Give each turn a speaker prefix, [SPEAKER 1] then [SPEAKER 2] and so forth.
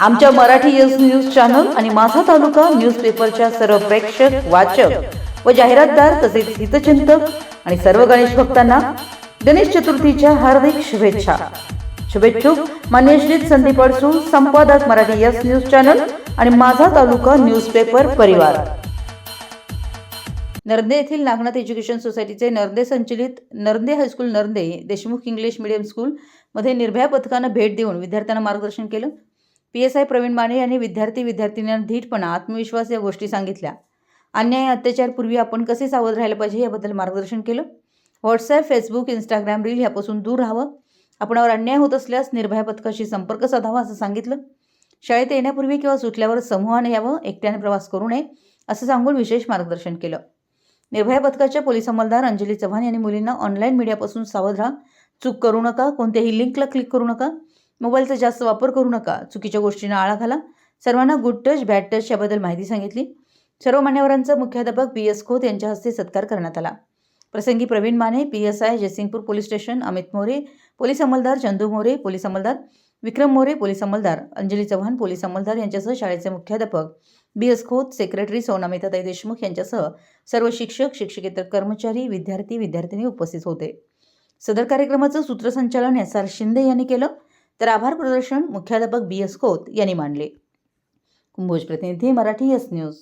[SPEAKER 1] आमच्या Marathi yes news channel आणि माझा तालुका न्यूजपेपरच्या सर्व प्रेक्षक वाचक व जाहिरातदार तसेच हितचिंतक आणि सर्व गणेश भक्तांना गणेश चतुर्थीच्या हार्दिक शुभेच्छा. शुभेच्छुक मान्य श्री संदीप अडसूळ संपादक मराठी यस न्यूज चॅनल आणि माझा तालुका न्यूजपेपर परिवार. नर्दे येथील नागनाथ एज्युकेशन सोसायटीचे नर्दे संचलित Narde high school Narde Deshmukh English medium स्कूलमध्ये निर्भया पथकानं भेट देऊन विद्यार्थ्यांना मार्गदर्शन केलं. P S I Pravin Mane यांनी विद्यार्थी विद्यार्थिनींना धीटपणा आत्मविश्वास या गोष्टी सांगितल्या. अन्याय अत्याचारपूर्वी आपण कसे सावध राहायला पाहिजे याबद्दल मार्गदर्शन केलं. व्हॉट्सॲप फेसबुक इंस्टाग्राम रील यापासून दूर राहावं. आपणावर अन्याय होत असल्यास निर्भया पथकाशी संपर्क साधावा असं सांगितलं. शाळेत येण्यापूर्वी किंवा सुटल्यावर समूहाने यावं एकट्याने प्रवास करू नये असं सांगून विशेष मार्गदर्शन केलं. निर्भया पथकाच्या पोलीस अंमलदार अंजली चव्हाण यांनी मुलींना ऑनलाईन मीडियापासून सावध राहा. चूक करू नका कोणत्याही लिंकला क्लिक करू नका. मोबाईलचा जास्त वापर करू नका. चुकीच्या गोष्टींना आळा घाला. सर्वांना गुड टच बॅड टच याबद्दल माहिती सांगितली. सर्व मान्यवरांचा मुख्याध्यापक पी एस खोत यांच्या हस्ते सत्कार करण्यात आला. प्रसंगी Praveen Mane P S I Jaysingpur police station Amit More police अंमलदार Chandu More police अंमलदार विक्रम मोरे पोलीस अंमलदार अंजली चव्हाण पोलीस अंमलदार यांच्यासह शाळेचे मुख्याध्यापक B S Khot secretary सोनामिताताई Deshmukh यांच्यासह सर्व शिक्षक शिक्षकेतर कर्मचारी विद्यार्थी विद्यार्थिनी उपस्थित होते. सदर कार्यक्रमाचं सूत्रसंचालन एस आर शिंदे यांनी केलं. तर आभार प्रदर्शन मुख्याध्यापक बी एस खोत यांनी मांडले. कुंभोज प्रतिनिधी मराठी एस न्यूज